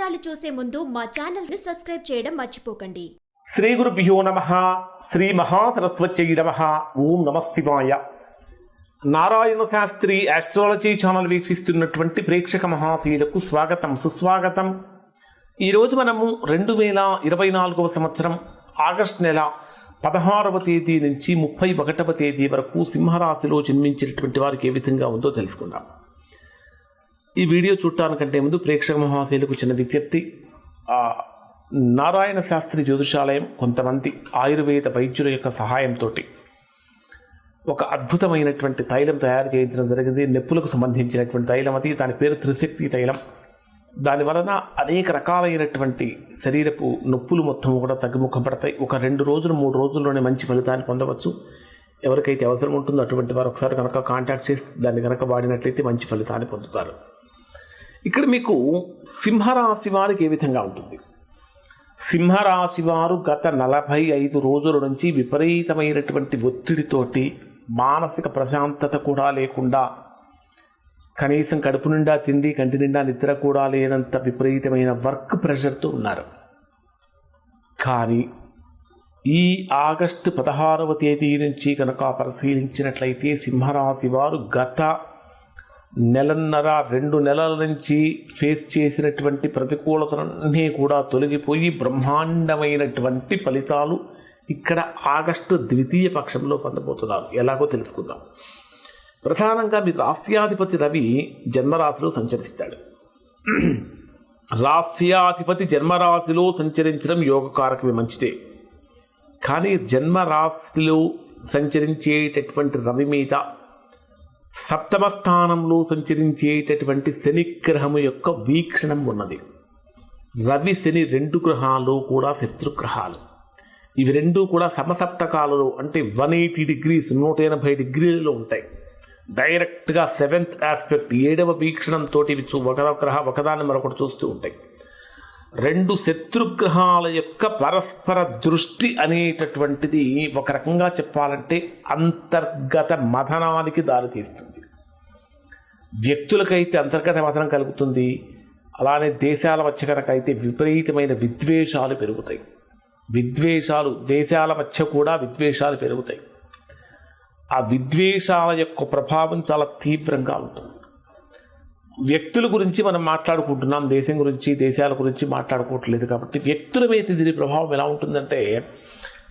వివరాలు చూసే ముందు మా ఛానల్ని సబ్స్క్రైబ్ చేయడం మర్చిపోకండి. శ్రీ గురుభ్యో నమ. శ్రీ మహాసరస్వత్యై నమ. ఓం నమ శివాయ. నారాయణ శాస్త్రి ఆస్ట్రాలజీ ఛానల్ వీక్షిస్తున్నటువంటి ప్రేక్షక మహాశీలకు స్వాగతం సుస్వాగతం. ఈరోజు మనము రెండు వేల ఇరవై నాలుగవ సంవత్సరం ఆగస్ట్ నెల పదహారవ తేదీ నుంచి ముప్పై ఒకటవ తేదీ వరకు సింహరాశిలో జన్మించినటువంటి వారికి ఏ విధంగా ఉందో తెలుసుకుందాం. ఈ వీడియో చూడటానికంటే ముందు ప్రేక్షక మహాశైలకు చిన్న విజ్ఞప్తి. నారాయణ శాస్త్రి జ్యోతిషాలయం కొంతమంది ఆయుర్వేద వైద్యుల యొక్క సహాయంతో ఒక అద్భుతమైనటువంటి తైలం తయారు చేయించడం జరిగింది. నొప్పులకు సంబంధించినటువంటి తైలం అది. దాని పేరు త్రిశక్తి తైలం. దాని వలన అనేక రకాలైనటువంటి శరీరపు నొప్పులు మొత్తం కూడా తగ్గుముఖం పడతాయి. ఒక రెండు రోజులు మూడు రోజుల్లోనే మంచి ఫలితాన్ని పొందవచ్చు. ఎవరికైతే అవసరం ఉంటుందో అటువంటి వారు ఒకసారి కనుక కాంటాక్ట్ చేసి దాన్ని కనుక వాడినట్లయితే మంచి ఫలితాన్ని పొందుతారు. ఇక్కడ మీకు సింహరాశి వారికి ఏ విధంగా ఉంటుంది? సింహరాశి వారు గత నలభై ఐదు రోజుల నుంచి విపరీతమైనటువంటి ఒత్తిడితోటి మానసిక ప్రశాంతత కూడా లేకుండా కనీసం కడుపు నిండా తిండి కంటి నిండా నిద్ర కూడా లేనంత విపరీతమైన వర్క్ ప్రెషర్తో ఉన్నారు. కానీ ఈ ఆగస్టు పదహారవ తేదీ నుంచి కనుక పరిశీలించినట్లయితే సింహరాశి వారు గత నెలన్నర రెండు నెలల నుంచి ఫేస్ చేసినటువంటి ప్రతికూలతలన్నీ కూడా తొలగిపోయి బ్రహ్మాండమైనటువంటి ఫలితాలు ఇక్కడ ఆగస్టు ద్వితీయ పక్షంలో పొందబోతున్నారు. ఎలాగో తెలుసుకుందాం. ప్రధానంగా మీ రాస్యాధిపతి రవి జన్మరాశిలో సంచరిస్తాడు. రాస్యాధిపతి జన్మరాశిలో సంచరించడం యోగకారకమే మంచిదే. కానీ జన్మరాశిలో సంచరించేటటువంటి రవి మీద సప్తమ స్థానంలో సంచరించేటటువంటి శనిగ్రహము యొక్క వీక్షణం ఉన్నది. రవి శని రెండు గ్రహాలు కూడా శత్రుగ్రహాలు. ఇవి రెండూ కూడా సమసప్తకాలలో అంటే వన్ ఎయిటీ డిగ్రీస్ నూట ఎనభై డిగ్రీలలో ఉంటాయి. డైరెక్ట్గా సెవెంత్ ఆస్పెక్ట్ ఏడవ వీక్షణంతో ఇవి చూ ఒక గ్రహ ఒకదాన్ని మరొకటి చూస్తూ ఉంటాయి. రెండు శత్రుగ్రహాల యొక్క పరస్పర దృష్టి అనేటటువంటిది ఒక రకంగా చెప్పాలంటే అంతర్గత మథనానికి దారితీస్తుంది వ్యక్తులకైతే అంతర్గత మథనం కలుగుతుంది. అలానే దేశాల మధ్య కనుకైతే విపరీతమైన విద్వేషాలు పెరుగుతాయి. విద్వేషాలు దేశాల మధ్య కూడా విద్వేషాలు పెరుగుతాయి. ఆ విద్వేషాల యొక్క ప్రభావం చాలా తీవ్రంగా ఉంటుంది. వ్యక్తుల గురించి మనం మాట్లాడుకుంటున్నాం దేశం గురించి దేశాల గురించి మాట్లాడుకోవట్లేదు కాబట్టి వ్యక్తుల మీద దీని ప్రభావం ఎలా ఉంటుందంటే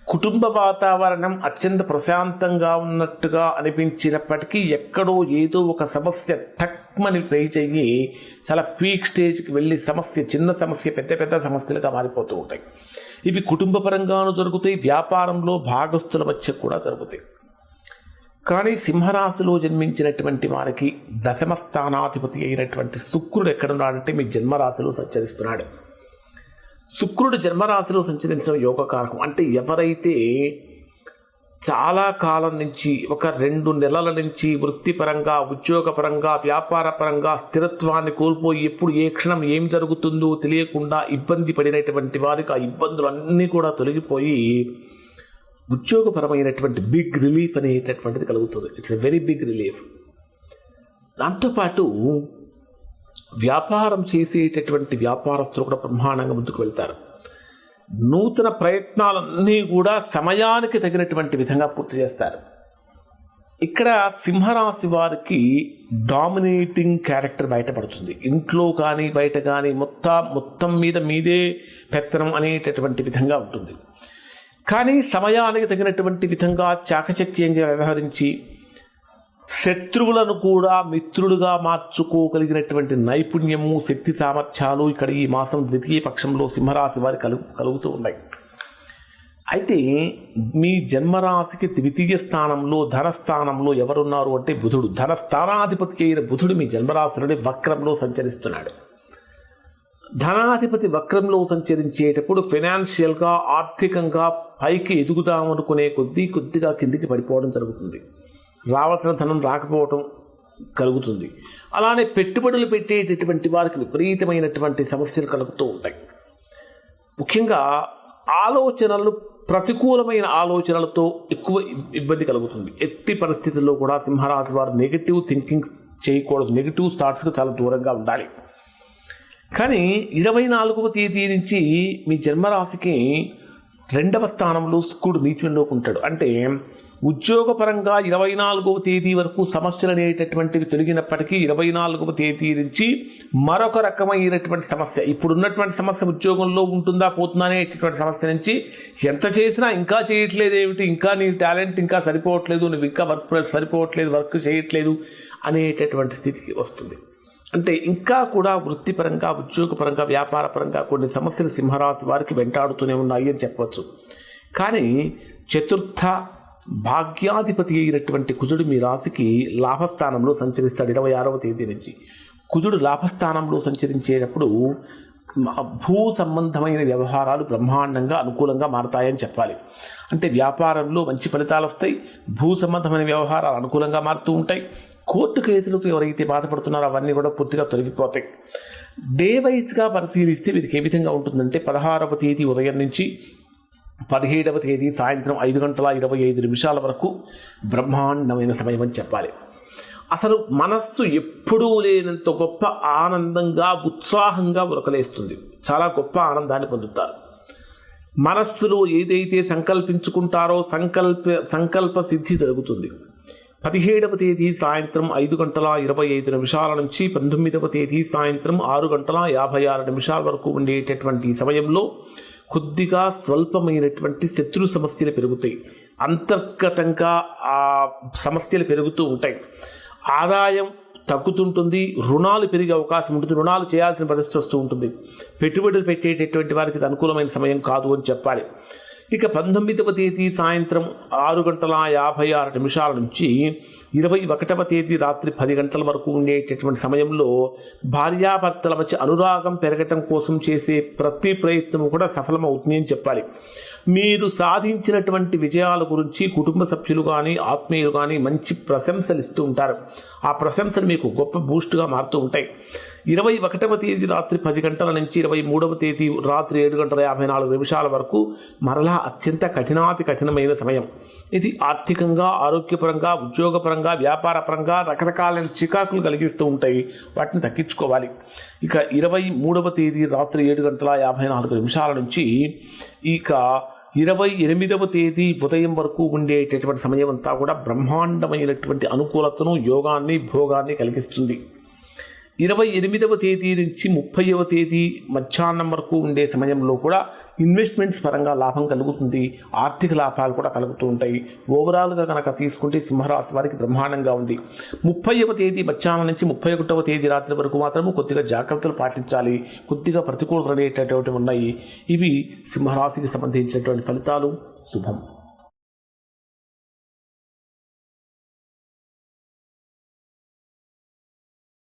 కుటుంబ వాతావరణం అత్యంత ప్రశాంతంగా ఉన్నట్టుగా అనిపించినప్పటికీ ఎక్కడో ఏదో ఒక సమస్య టక్మని ట్రై చెయ్యి చాలా పీక్ స్టేజ్కి వెళ్ళి సమస్య చిన్న సమస్య పెద్ద పెద్ద సమస్యలుగా మారిపోతూ ఉంటాయి. ఇవి కుటుంబ పరంగానూ జరుగుతాయి వ్యాపారంలో భాగస్తుల మధ్య కూడా జరుగుతాయి. కానీ సింహరాశిలో జన్మించినటువంటి వారికి దశమ స్థానాధిపతి అయినటువంటి శుక్రుడు ఎక్కడున్నాడంటే మీ జన్మరాశిలో సంచరిస్తున్నాడు. శుక్రుడు జన్మరాశిలో సంచరించడం యోగకారకం అంటే ఎవరైతే చాలా కాలం నుంచి ఒక రెండు నెలల నుంచి వృత్తిపరంగా ఉద్యోగపరంగా వ్యాపారపరంగా స్థిరత్వాన్ని కోల్పోయి ఎప్పుడు ఏ క్షణం ఏం జరుగుతుందో తెలియకుండా ఇబ్బంది పడినటువంటి వారికి ఆ ఇబ్బందులన్నీ కూడా తొలగిపోయి ఉద్యోగపరమైనటువంటి బిగ్ రిలీఫ్ అనేటటువంటిది కలుగుతుంది. It's a very big relief దాంతోపాటు వ్యాపారం చేసేటటువంటి వ్యాపారస్తులు కూడా బ్రహ్మాండంగా ముందుకు వెళ్తారు. నూతన ప్రయత్నాలన్నీ కూడా సమయానికి తగినటువంటి విధంగా పూర్తి చేస్తారు. ఇక్కడ సింహరాశి వారికి డామినేటింగ్ క్యారెక్టర్ బయటపడుతుంది. ఇంట్లో కానీ బయట కానీ మొత్తం మొత్తం మీద మీదే పెత్తనం అనేటటువంటి విధంగా ఉంటుంది. కానీ సమయానికి తగినటువంటి విధంగా చాకచక్యంగా వ్యవహరించి శత్రువులను కూడా మిత్రులుగా మార్చుకోగలిగినటువంటి నైపుణ్యము శక్తి సామర్థ్యాలు ఇక్కడ ఈ మాసం ద్వితీయ పక్షంలో సింహరాశి వారి కలుగు కలుగుతూ ఉన్నాయి. అయితే మీ జన్మరాశికి ద్వితీయ స్థానంలో ధనస్థానంలో ఎవరున్నారు అంటే బుధుడు. ధనస్థానాధిపతి అయిన బుధుడు మీ జన్మరాశిలోని వక్రంలో సంచరిస్తున్నాడు. ధనాధిపతి వక్రంలో సంచరించేటప్పుడు ఫైనాన్షియల్గా ఆర్థికంగా పైకి ఎదుగుదామనుకునే కొద్దీ కొద్దిగా కిందికి పడిపోవడం జరుగుతుంది. రావాల్సిన ధనం రాకపోవటం కలుగుతుంది. అలానే పెట్టుబడులు పెట్టేటటువంటి వారికి విపరీతమైనటువంటి సమస్యలు కలుగుతూ ఉంటాయి. ముఖ్యంగా ఆలోచనలు ప్రతికూలమైన ఆలోచనలతో ఎక్కువ ఇబ్బంది కలుగుతుంది. ఎట్టి పరిస్థితుల్లో కూడా సింహరాశి వారు నెగిటివ్ థింకింగ్ చేయకూడదు. నెగిటివ్ థాట్స్కి చాలా దూరంగా ఉండాలి. కానీ ఇరవై నాలుగవ తేదీ నుంచి మీ జన్మరాశికి రెండవ స్థానంలో శుక్రుడు నీచంలోకి ఉంటాడు. అంటే ఉద్యోగపరంగా ఇరవై నాలుగవ తేదీ వరకు సమస్యలు అనేటటువంటివి తొలగినప్పటికీ ఇరవై నాలుగవ తేదీ నుంచి మరొక రకమైనటువంటి సమస్య. ఇప్పుడు ఉన్నటువంటి సమస్య ఉద్యోగంలో ఉంటుందా పోతుందా అనేటటువంటి సమస్య నుంచి ఎంత చేసినా ఇంకా చేయట్లేదు ఏమిటి? ఇంకా నీ టాలెంట్ ఇంకా సరిపోవట్లేదు నువ్వు ఇంకా వర్క్ సరిపోవట్లేదు వర్క్ చేయట్లేదు అనేటటువంటి స్థితికి వస్తుంది. అంటే ఇంకా కూడా వృత్తిపరంగా ఉద్యోగపరంగా వ్యాపారపరంగా కొన్ని సమస్యలు సింహరాశి వారికి వెంటాడుతూనే ఉన్నాయి అని చెప్పవచ్చు కానీ చతుర్థ భాగ్యాధిపతి అయినటువంటి కుజుడు మీ రాశికి లాభస్థానంలో సంచరిస్తాడు ఇరవై ఆరవ తేదీ నుంచి. కుజుడు లాభస్థానంలో సంచరించేటప్పుడు భూ సంబంధమైన వ్యవహారాలు బ్రహ్మాండంగా అనుకూలంగా మారతాయని చెప్పాలి. అంటే వ్యాపారంలో మంచి ఫలితాలు వస్తాయి భూ సంబంధమైన వ్యవహారాలు అనుకూలంగా మారుతూ ఉంటాయి కోర్టు కేసులతో ఎవరైతే బాధపడుతున్నారో అవన్నీ కూడా పూర్తిగా తొలగిపోతాయి. డే వైజ్గా పరిశీలిస్తే వీరికి ఏ విధంగా ఉంటుందంటే పదహారవ తేదీ ఉదయం నుంచి పదిహేడవ తేదీ సాయంత్రం ఐదు గంటల ఇరవై ఐదు నిమిషాల వరకు బ్రహ్మాండమైన సమయం అని చెప్పాలి. అసలు మనస్సు ఎప్పుడూ లేనంత గొప్ప ఆనందంగా ఉత్సాహంగా ఉరకలేస్తుంది. చాలా గొప్ప ఆనందాన్ని పొందుతారు. మనస్సులో ఏదైతే సంకల్పించుకుంటారో సంకల్ప సంకల్ప సిద్ధి జరుగుతుంది. పదిహేడవ తేదీ సాయంత్రం ఐదు గంటల ఇరవై ఐదు నిమిషాల నుంచి పంతొమ్మిదవ తేదీ సాయంత్రం ఆరు గంటల యాభై ఆరు నిమిషాల వరకు ఉండేటటువంటి సమయంలో కొద్దిగా స్వల్పమైనటువంటి శత్రు సమస్యలు పెరుగుతాయి. అంతర్గతంగా ఆ సమస్యలు పెరుగుతూ ఉంటాయి. ఆదాయం తగ్గుతుంటుంది రుణాలు పెరిగే అవకాశం ఉంటుంది రుణాలు చేయాల్సిన పరిస్థితి వస్తూ ఉంటుంది. పెట్టుబడులు పెట్టేటటువంటి వారికి ఇది అనుకూలమైన సమయం కాదు అని చెప్పాలి. ఇక పంతొమ్మిదవ తేదీ సాయంత్రం ఆరు గంటల యాభై ఆరు నిమిషాల నుంచి ఇరవై ఒకటవ తేదీ రాత్రి పది గంటల వరకు ఉండేటటువంటి సమయంలో భార్యాభర్తల మధ్య అనురాగం పెరగటం కోసం చేసే ప్రతి ప్రయత్నం కూడా సఫలమవుతుంది అని చెప్పాలి. మీరు సాధించినటువంటి విజయాల గురించి కుటుంబ సభ్యులు కానీ ఆత్మీయులు కానీ మంచి ప్రశంసలు ఇస్తూ ఉంటారు. ఆ ప్రశంసలు మీకు గొప్ప బూస్ట్గా మారుతూ ఉంటాయి. ఇరవై ఒకటవ తేదీ రాత్రి పది గంటల నుంచి ఇరవై మూడవ తేదీ రాత్రి ఏడు గంటల యాభై నాలుగు నిమిషాల వరకు మరలా అత్యంత కఠినాతి కఠినమైన సమయం. ఇది ఆర్థికంగా ఆరోగ్యపరంగా ఉద్యోగపరంగా వ్యాపారపరంగా రకరకాలైన చికాకులు కలిగిస్తూ ఉంటాయి. వాటిని తగ్గించుకోవాలి. ఇక ఇరవై మూడవ తేదీ రాత్రి ఏడు గంటల యాభై నాలుగు నిమిషాల నుంచి ఇక ఇరవై ఎనిమిదవ తేదీ ఉదయం వరకు ఉండేటటువంటి సమయం అంతా కూడా బ్రహ్మాండమైనటువంటి అనుకూలతను యోగాన్ని భోగాన్ని కలిగిస్తుంది. ఇరవై ఎనిమిదవ తేదీ నుంచి ముప్పైవ తేదీ మధ్యాహ్నం వరకు ఉండే సమయంలో కూడా ఇన్వెస్ట్మెంట్స్ పరంగా లాభం కలుగుతుంది. ఆర్థిక లాభాలు కూడా కలుగుతూ ఉంటాయి. ఓవరాల్గా కనుక తీసుకుంటే సింహరాశి వారికి బ్రహ్మాండంగా ఉంది. ముప్పైవ తేదీ మధ్యాహ్నం నుంచి ముప్పై ఒకటవ తేదీ రాత్రి వరకు మాత్రము కొద్దిగా జాగ్రత్తలు పాటించాలి. కొద్దిగా ప్రతికూలతలు అనేటటువంటి ఉన్నాయి. ఇవి సింహరాశికి సంబంధించినటువంటి ఫలితాలు. శుభం.